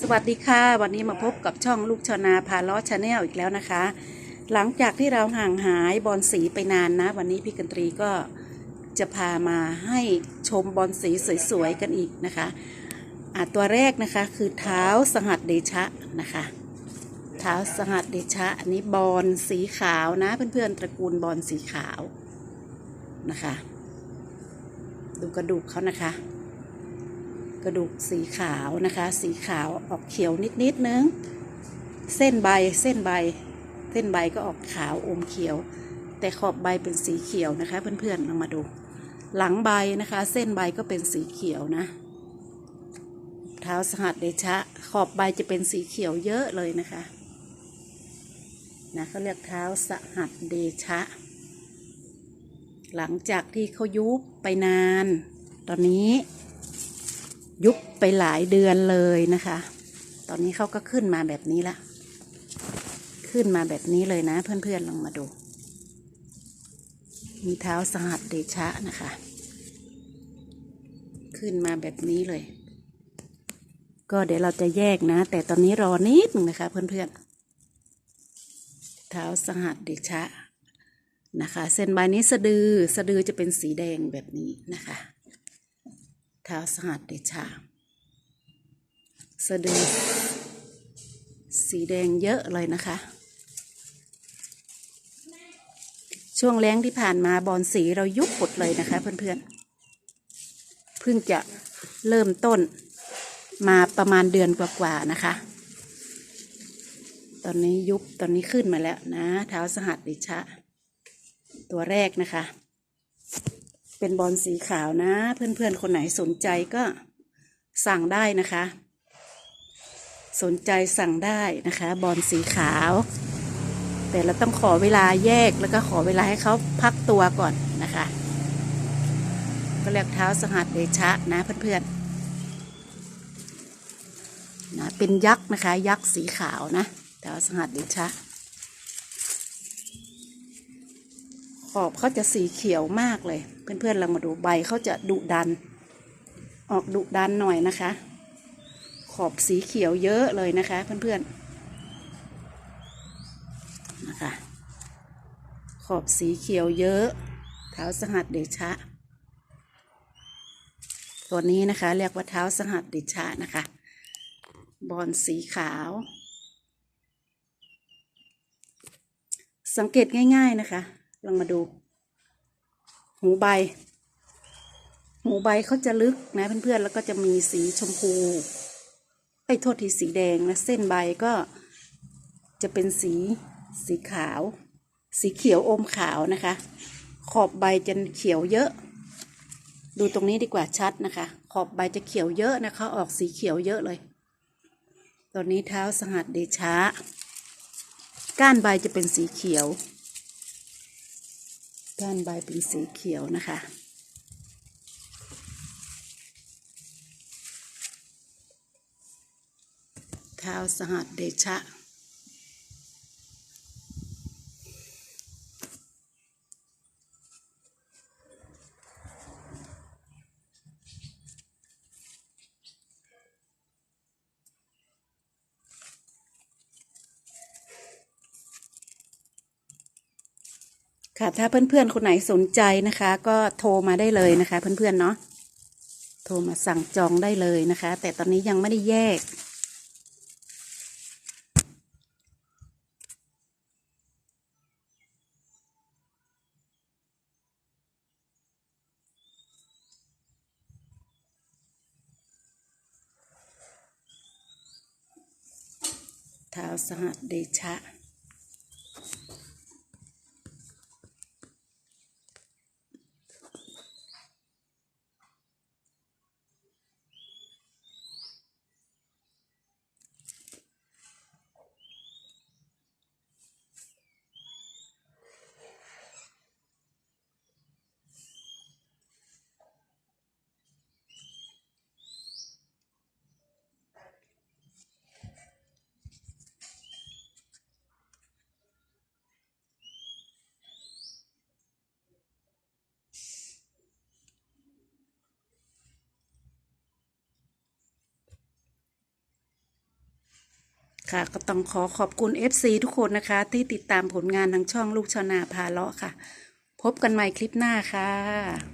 สวัสดีค่ะ วันนี้มาพบกับช่องลูกชาวนาพาล้อชาแนลอีกแล้วนะคะ หลังจากที่เราห่างหายบอลสีไปนานนะ วันนี้พี่กันตรีก็จะพามาให้ชมบอลสีสวยๆกันอีกนะคะอะตัวแรกนะคะคือเท้าสหัสเดชะนะคะ เท้าสหัสเดชะอันนี้บอลสีขาวนะ เพื่อนๆตระกูลบอลสีขาวนะคะ ดูกระดูกเขานะคะ กระดูกสีขาวนะคะ สีขาวออกเขียวนิดนิดนึง เส้นใบเส้นใบ เส้นใบก็ออกขาวอมเขียว แต่ขอบใบเป็นสีเขียวนะคะ เพื่อนๆเรามาดู หลังใบนะคะ เส้นใบก็เป็นสีเขียวนะ เท้าสหัสเดชะ ขอบใบจะเป็นสีเขียวเยอะเลยนะคะนะเขาเรียกเท้าสหัสเดชะ หลังจากที่เขายุบไปนาน ตอนนี้ ยุบไปหลายเดือนเลยนะคะ ตอนนี้เขาก็ขึ้นมาแบบนี้ละขึ้นมาแบบนี้เลยนะ เพื่อนๆลองมาดู มีเท้าสหัสเดชะนะคะ ขึ้นมาแบบนี้เลย ก็เดี๋ยวเราจะแยกนะ แต่ตอนนี้รอนิดนึงนะคะ เพื่อนๆเท้าสหัสเดชะนะคะ เส้นใบนี้สะดือสะดือจะเป็นสีแดงแบบนี้นะคะ เท้าสหัสเดชะสะดือสีแดงเยอะเลยนะคะ ช่วงแรงที่ผ่านมาบอลสีเรายุบหมดเลยนะคะ เพื่อนๆ เพิ่งจะเริ่มต้นมาประมาณเดือนกว่าๆนะคะ ตอนนี้ยุบตอนนี้ขึ้นมาแล้วนะเท้าสหัสดิชะ ตัวแรกนะคะ เป็นบอลสีขาวนะ เพื่อนๆ คนไหนสนใจก็สั่งได้นะคะ สนใจสั่งได้นะคะบอลสีขาว แต่เราต้องขอเวลาแยกแล้วก็ขอเวลาให้เขาพักตัวก่อนนะคะ ก็เรียกเท้าสหัสเดชะนะเพื่อนๆนะเป็นยักษ์นะคะ ยักษ์สีขาวนะเท้าสหัสเดชะ ขอบเขาจะสีเขียวมากเลย เพื่อนๆลองมาดูใบเขาจะดุดัน ออกดุดันหน่อยนะคะ ขอบสีเขียวเยอะเลยนะคะ เพื่อนๆนะคะ ขอบสีเขียวเยอะเท้าสหัสเดชะ ตัวนี้นะคะ เรียกว่าเท้าสหัสเดชะนะคะ บอลสีขาว สังเกตง่าย ๆนะคะ ลองมาดู หูใบ หูใบเขาจะลึกนะเพื่อนๆแล้วก็จะมีสีชมพูไอ้โทษทีสีแดงและเส้นใบก็จะเป็นสีสีขาว สีเขียวอมขาวนะคะ ขอบใบจะเขียวเยอะ ดูตรงนี้ดีกว่าชัดนะคะ ขอบใบจะเขียวเยอะนะคะ ออกสีเขียวเยอะเลย ตอนนี้เท้าสหัสเดชะก้านใบจะเป็นสีเขียว ก้านใบเป็นสีเขียวนะคะเท้าสหัสเดชะ ค่ะ ถ้าเพื่อนๆคนไหนสนใจนะคะ ก็โทรมาได้เลยนะคะ เพื่อนๆเนาะโทรมาสั่งจองได้เลยนะคะ แต่ตอนนี้ยังไม่ได้แยกเท้าสหัสเดชะ ค่ะก็ต้องขอขอบคุณ FC ทุกคนนะคะ ที่ติดตามผลงานทางช่องลูกชนาพาเลาะค่ะ พบกันใหม่คลิปหน้าค่ะ